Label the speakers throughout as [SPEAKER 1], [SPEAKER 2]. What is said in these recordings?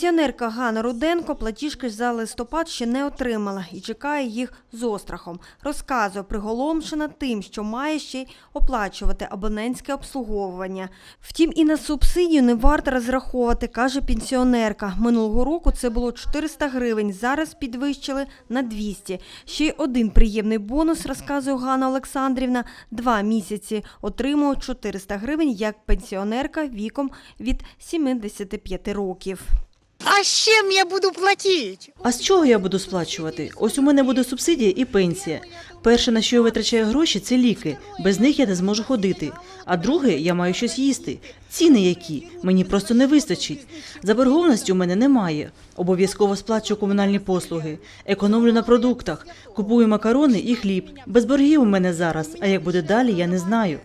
[SPEAKER 1] Пенсіонерка Ганна Руденко платіжки за листопад ще не отримала і чекає їх з острахом. Розказує, приголомшена тим, що має ще й оплачувати абонентське обслуговування. Втім, і на субсидію не варто розраховувати, каже пенсіонерка. Минулого року це було 400 гривень, зараз підвищили на 200. Ще й один приємний бонус, розказує Ганна Олександрівна. Два місяці отримує 400 гривень як пенсіонерка віком від 75 років.
[SPEAKER 2] А з чим я буду платити?
[SPEAKER 3] А з чого я буду сплачувати? Ось у мене буде субсидія і пенсія. Перше, на що я витрачаю гроші, це ліки. Без них я не зможу ходити. А друге, я маю щось їсти. Ціни які? Мені просто не вистачить. Заборгованості у мене немає. Обов'язково сплачую комунальні послуги. Економлю на продуктах. Купую макарони і хліб. Без боргів у мене зараз. А як буде далі, я не знаю.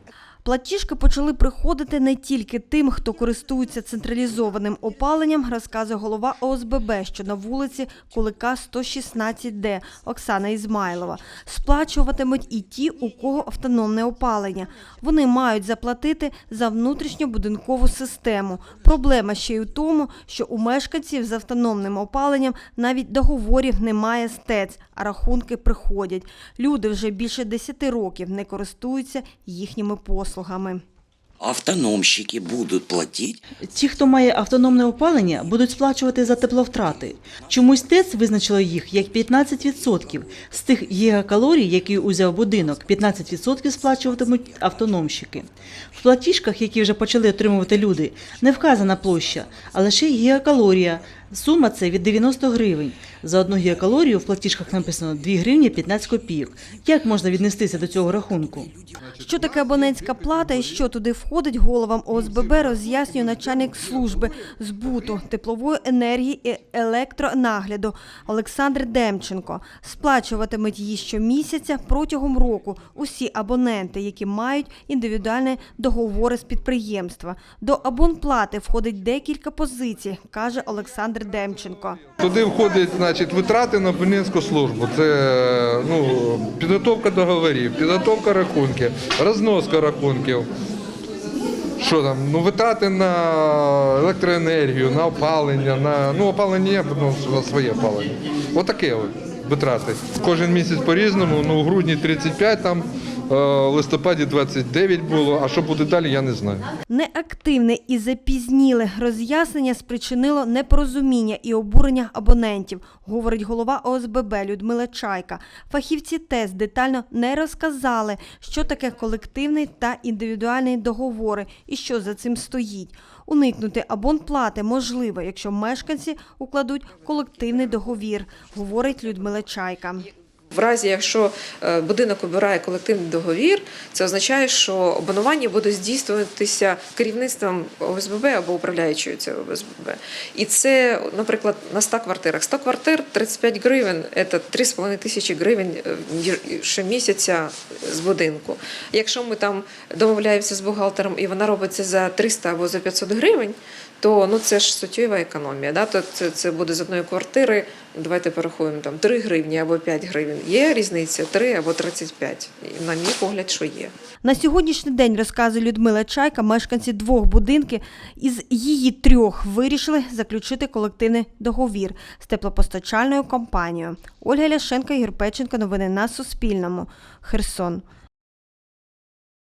[SPEAKER 1] Платіжки почали приходити не тільки тим, хто користується централізованим опаленням, розказує голова ОСББ, що на вулиці Кулика 116Д Оксана Ізмайлова. Сплачуватимуть і ті, у кого автономне опалення. Вони мають заплатити за внутрішньобудинкову систему. Проблема ще й у тому, що у мешканців з автономним опаленням навіть договорів немає з ТЕЦ, а рахунки приходять. Люди вже більше 10 років не користуються їхніми послугами слугами.
[SPEAKER 4] Автономщики будут платить
[SPEAKER 3] Ті, хто має автономне опалення, будуть сплачувати за тепловтрати. Чомусь ТЕЦ визначило їх як 15%. З тих гігакалорій, які узяв будинок, 15% сплачуватимуть автономщики. В платіжках, які вже почали отримувати люди, не вказана площа, а лише гігакалорія. Сума це від 90 гривень. За одну гігакалорію в платіжках написано 2 гривні 15 копійок. Як можна віднестися до цього рахунку?
[SPEAKER 1] Що таке абонентська плата і що туди входить, головам ОСББ роз'яснює начальник служби збуту теплової енергії і електронагляду Олександр Демченко. Сплачуватимуть її щомісяця протягом року усі абоненти, які мають індивідуальні договори з підприємства. До абонплати входить декілька позицій, каже Олександр Демченко.
[SPEAKER 5] Туди входять значить, витрати на абонентську службу. Це ну, підготовка договорів, підготовка рахунків, розноска рахунків. Що там? Ну, витрати на електроенергію, на опалення, на ну опалення є, ну, своє опалення. Отаке от витрати. Кожен місяць по-різному. Ну, у грудні 35, там, в листопаді 29 було. А що буде далі, я не знаю.
[SPEAKER 1] Неактивне і запізніле роз'яснення спричинило непорозуміння і обурення абонентів, говорить голова ОСББ Людмила Чайка. Фахівці ТЕС детально не розказали, що таке колективний та індивідуальний договори і що за цим стоїть. Уникнути абонплати можливо, якщо мешканці укладуть колективний договір, говорить Людмила Чайка.
[SPEAKER 6] В разі, якщо е, будинок обирає колективний договір, це означає, що абонування буде здійснюватися керівництвом ОСББ або управляючою цього ОСББ. І це, наприклад, на 100 квартирах. 100 квартир 35 гривень це 3,5 тисячі гривень е, щомісяця з будинку. Якщо ми там домовляємося з бухгалтером і вона робиться за 300 або за 500 гривень, то ну це ж суттєва економія. Да? То це, це буде з одної квартири. Давайте порахуємо там 3 гривні або 5 гривень. Є різниця 3 або 35. І, На мій погляд, що є.
[SPEAKER 1] На сьогоднішній день, розказує Людмила Чайка, мешканці двох будинків із її трьох вирішили заключити колективний договір з теплопостачальною компанією. Ольга Ляшенко, Ігор Печенко. Новини на Суспільному. Херсон.